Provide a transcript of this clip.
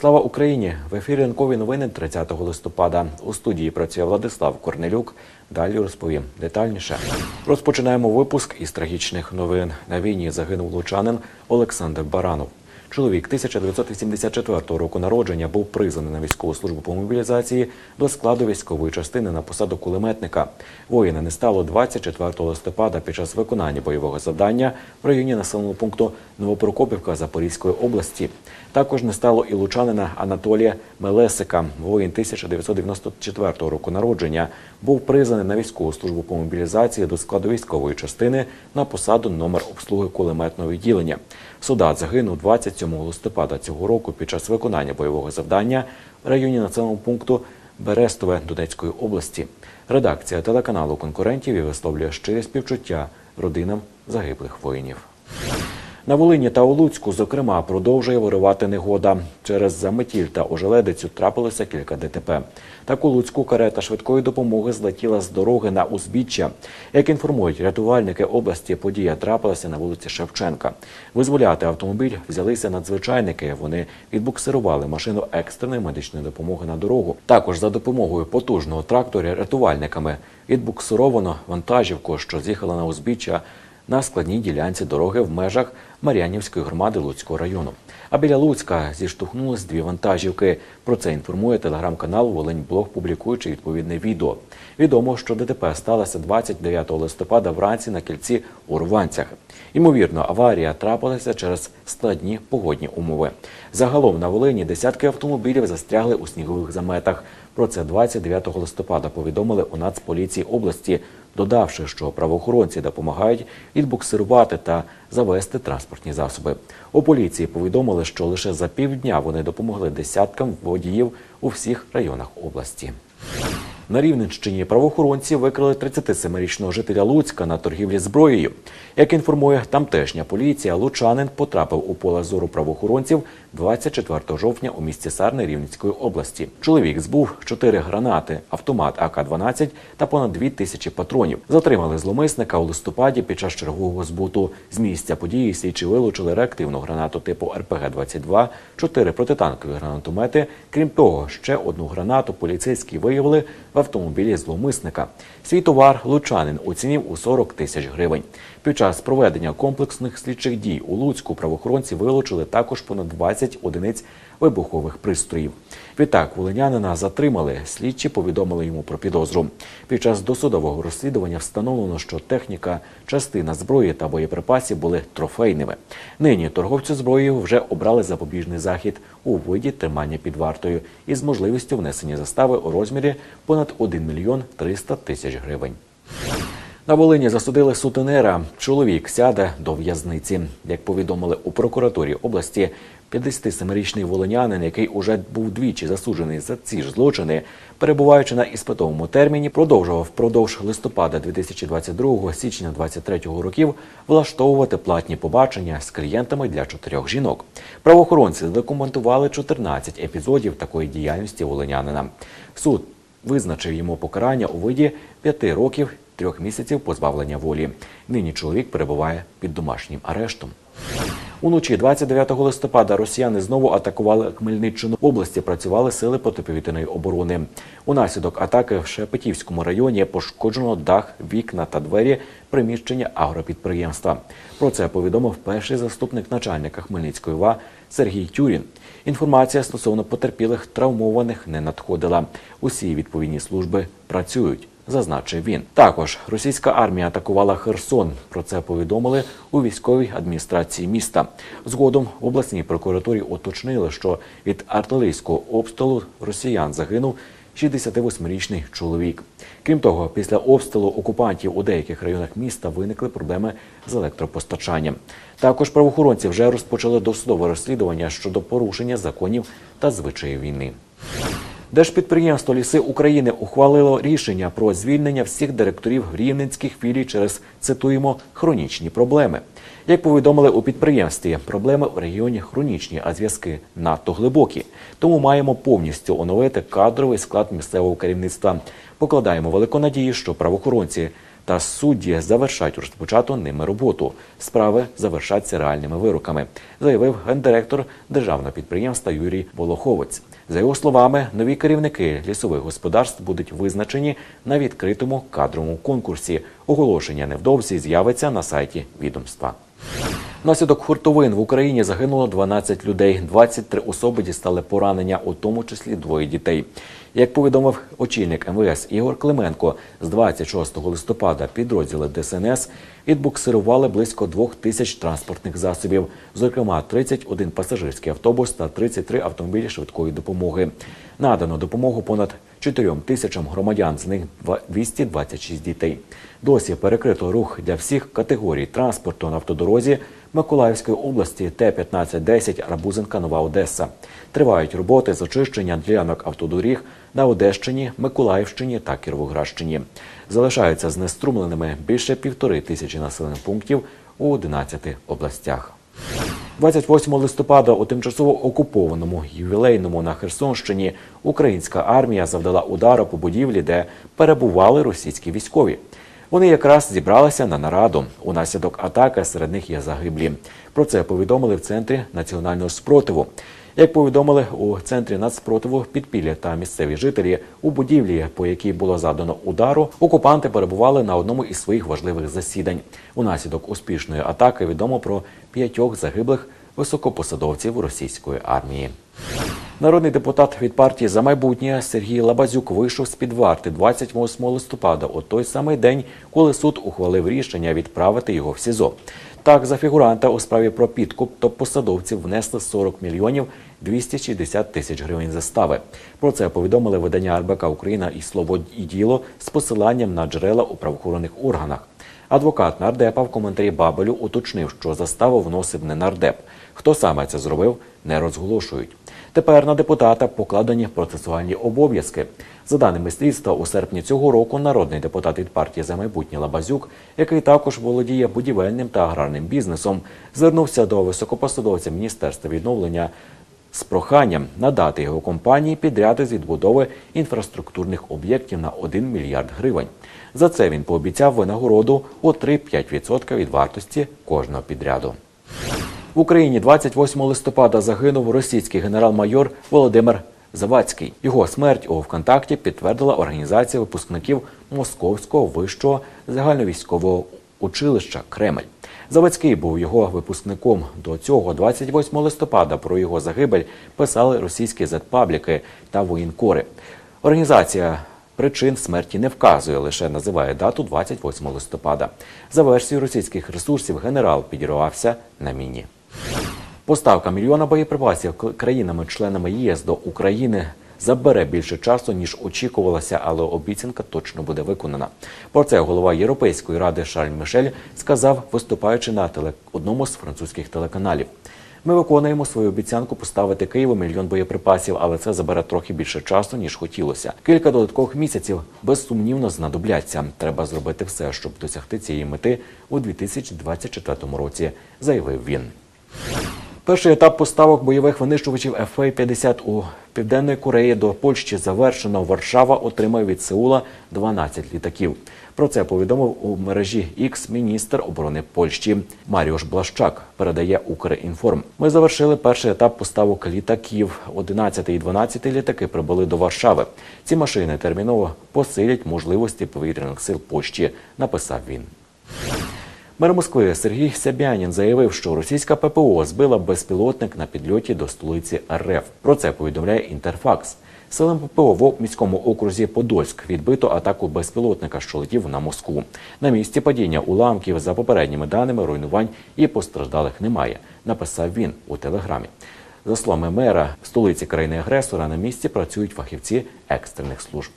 Слава Україні! В ефірі ранкові новини 30 листопада. У студії працює Владислав Корнелюк. Далі розповім детальніше. Розпочинаємо випуск із трагічних новин. На війні загинув лучанин Олександр Баранов. Чоловік 1984 року народження був призваний на військову службу по мобілізації до складу військової частини на посаду кулеметника. Воїна не стало 24 листопада під час виконання бойового завдання в районі населеного пункту Новопрокопівка Запорізької області. Також не стало і лучанина Анатолія Мелесика. Воїн 1994 року народження був призваний на військову службу по мобілізації до складу військової частини на посаду номер обслуги кулеметного відділення. Солдат загинув 27 листопада цього року під час виконання бойового завдання в районі населеного пункту Берестове Донецької області. Редакція телеканалу конкурентів і висловлює щире співчуття родинам загиблих воїнів. На Волині та у Луцьку, зокрема, продовжує виривати негода. Через заметіль та ожеледицю трапилося кілька ДТП. Так у Луцьку карета швидкої допомоги злетіла з дороги на узбіччя. Як інформують рятувальники області, подія трапилася на вулиці Шевченка. Визволяти автомобіль взялися надзвичайники. Вони відбуксирували машину екстреної медичної допомоги на дорогу. Також за допомогою потужного трактора рятувальниками відбуксировано вантажівку, що з'їхала на узбіччя на складній ділянці дороги в межах Мар'янівської громади Луцького району. А біля Луцька зіштовхнулись дві вантажівки. Про це інформує телеграм-канал Волиньблог, публікуючи відповідне відео. Відомо, що ДТП сталося 29 листопада вранці на кільці у Рванцях. Ймовірно, аварія трапилася через складні погодні умови. Загалом на Волині десятки автомобілів застрягли у снігових заметах. Про це 29 листопада повідомили у Нацполіції області, додавши, що правоохоронці допомагають відбуксирувати та завести транспортні засоби. У поліції повідомили, що лише за півдня вони допомогли десяткам водіїв у всіх районах області. На Рівненщині правоохоронці викрили 37-річного жителя Луцька на торгівлі зброєю. Як інформує тамтешня поліція, лучанин потрапив у поле зору правоохоронців 24 жовтня у місті Сарни Рівненської області. Чоловік збув 4 гранати, автомат АК-12 та понад 2 тисячі патронів. Затримали зломисника у листопаді під час чергового збуту. З місця події слідчі вилучили реактивну гранату типу РПГ-22, 4 протитанкові гранатомети. Крім того, ще одну гранату поліцейські виявили в автомобілі зловмисника. Свій товар лучанин оцінив у 40 тисяч гривень. Під час проведення комплексних слідчих дій у Луцьку правоохоронці вилучили також понад 20 одиниць вибухових пристроїв. Відтак волинянина затримали. Слідчі повідомили йому про підозру. Під час досудового розслідування встановлено, що техніка, частина зброї та боєприпасів були трофейними. Нині торговцю зброєю вже обрали запобіжний захід у виді тримання під вартою із можливістю внесення застави у розмірі понад 1 мільйон 300 тисяч гривень. На Волині засудили сутенера. Чоловік сяде до в'язниці. Як повідомили у прокуратурі області, 57-річний волинянин, який уже був двічі засуджений за ці ж злочини, перебуваючи на іспитовому терміні, продовжував впродовж листопада 2022 січня 2023 років влаштовувати платні побачення з клієнтами для чотирьох жінок. Правоохоронці документували 14 епізодів такої діяльності волинянина. Суд визначив йому покарання у виді п'яти років трьох місяців позбавлення волі. Нині чоловік перебуває під домашнім арештом. Уночі 29 листопада росіяни знову атакували Хмельниччину. В області працювали сили протиповітряної оборони. Унаслідок атаки в Шепетівському районі пошкоджено дах, вікна та двері приміщення агропідприємства. Про це повідомив перший заступник начальника Хмельницької ва Сергій Тюрін. Інформація стосовно потерпілих травмованих не надходила. Усі відповідні служби працюють. Зазначив він також. Російська армія атакувала Херсон. Про це повідомили у військовій адміністрації міста. Згодом в обласній прокуратурі уточнили, що від артилерійського обстрілу росіян загинув 68-річний чоловік. Крім того, після обстрілу окупантів у деяких районах міста виникли проблеми з електропостачанням. Також правоохоронці вже розпочали досудове розслідування щодо порушення законів та звичаїв війни. Держпідприємство Ліси України ухвалило рішення про звільнення всіх директорів рівненських філій через цитуємо хронічні проблеми. Як повідомили у підприємстві, проблеми в регіоні хронічні, а зв'язки надто глибокі. Тому маємо повністю оновити кадровий склад місцевого керівництва. Покладаємо велику надію, що правоохоронці та судді завершать розпочату ними роботу. Справи завершаться реальними вироками, заявив гендиректор державного підприємства Юрій Волоховець. За його словами, нові керівники лісових господарств будуть визначені на відкритому кадровому конкурсі. Оголошення невдовзі з'явиться на сайті відомства. Внаслідок хуртовин в Україні загинуло 12 людей. 23 особи дістали поранення, у тому числі двоє дітей. Як повідомив очільник МВС Ігор Клименко, з 26 листопада підрозділи ДСНС відбуксирували близько двох тисяч транспортних засобів, зокрема 31 пасажирський автобус та 33 автомобілі швидкої допомоги. Надано допомогу понад 4 тисячам громадян, з них 226 дітей. Досі перекрито рух для всіх категорій транспорту на автодорозі Миколаївської області Т-1510 Арбузинка Нова Одеса. Тривають роботи з очищення ділянок автодоріг на Одещині, Миколаївщині та Кіровоградщині. Залишаються знеструмленими більше півтори тисячі населених пунктів у 11 областях. 28 листопада у тимчасово окупованому ювілейному на Херсонщині українська армія завдала удару по будівлі, де перебували російські військові. Вони якраз зібралися на нараду. Унаслідок атаки серед них є загиблі. Про це повідомили в центрі національного спротиву. Як повідомили у центрі нацспротиву підпілля та місцеві жителі у будівлі, по якій було задано удару, окупанти перебували на одному із своїх важливих засідань. Унаслідок успішної атаки відомо про п'ятьох загиблих високопосадовців російської армії. Народний депутат від партії за майбутнє Сергій Лабазюк вийшов з під варти 28 листопада, у той самий день, коли суд ухвалив рішення відправити його в СІЗО. Так, за фігуранта у справі про підкуп топ-посадовців внесли 40 мільйонів 260 тисяч гривень застави. Про це повідомили видання РБК Україна і Слово і діло з посиланням на джерела у правоохоронних органах. Адвокат нардепа в коментарі Бабелю уточнив, що заставу вносив не нардеп. Хто саме це зробив, не розголошують. Тепер на депутата покладені процесуальні обов'язки. За даними слідства, у серпні цього року народний депутат від партії за майбутнє Лабазюк, який також володіє будівельним та аграрним бізнесом, звернувся до високопосадовця міністерства відновлення з проханням надати його компанії підряди з відбудови інфраструктурних об'єктів на 1 мільярд гривень. За це він пообіцяв винагороду у 3-5% від вартості кожного підряду. В Україні 28 листопада загинув російський генерал-майор Володимир Завадський. Його смерть у ВКонтакті підтвердила організація випускників Московського вищого загальновійськового училища Кремль. Завадський був його випускником. До цього 28 листопада про його загибель писали російські зетпабліки та воєнкори. Організація причин смерті не вказує, лише називає дату 28 листопада. За версією російських ресурсів, генерал підірвався на міні. Поставка мільйона боєприпасів країнами-членами ЄС до України забере більше часу ніж очікувалося, але обіцянка точно буде виконана. Про це голова Європейської ради Шарль Мішель сказав, виступаючи на теле... одному з французьких телеканалів. Ми виконуємо свою обіцянку поставити Києву мільйон боєприпасів, але це забере трохи більше часу ніж хотілося. Кілька додаткових місяців безсумнівно знадобляться. Треба зробити все, щоб досягти цієї мети у 2024 році, заявив він. Перший етап поставок бойових винищувачів FA-50 у Південної Кореї до Польщі завершено. Варшава отримає від Сеула 12 літаків. Про це повідомив у мережі X міністр оборони Польщі Маріош Блащак. Передає Укрінформ. Ми завершили перший етап поставок літаків. 11 і 12 літаки прибули до Варшави. Ці машини терміново посилять можливості повітряних сил Польщі. Написав він. Мер Москви Сергій Сябянін заявив, що російська ППО збила безпілотник на підльоті до столиці РФ. Про це повідомляє Інтерфакс. Силам ППО в міському окрузі Подольськ відбито атаку безпілотника, що летів на Москву. На місці падіння уламків за попередніми даними руйнувань і постраждалих немає. Написав він у телеграмі. За словами мера столиці країни агресора на місці працюють фахівці екстрених служб.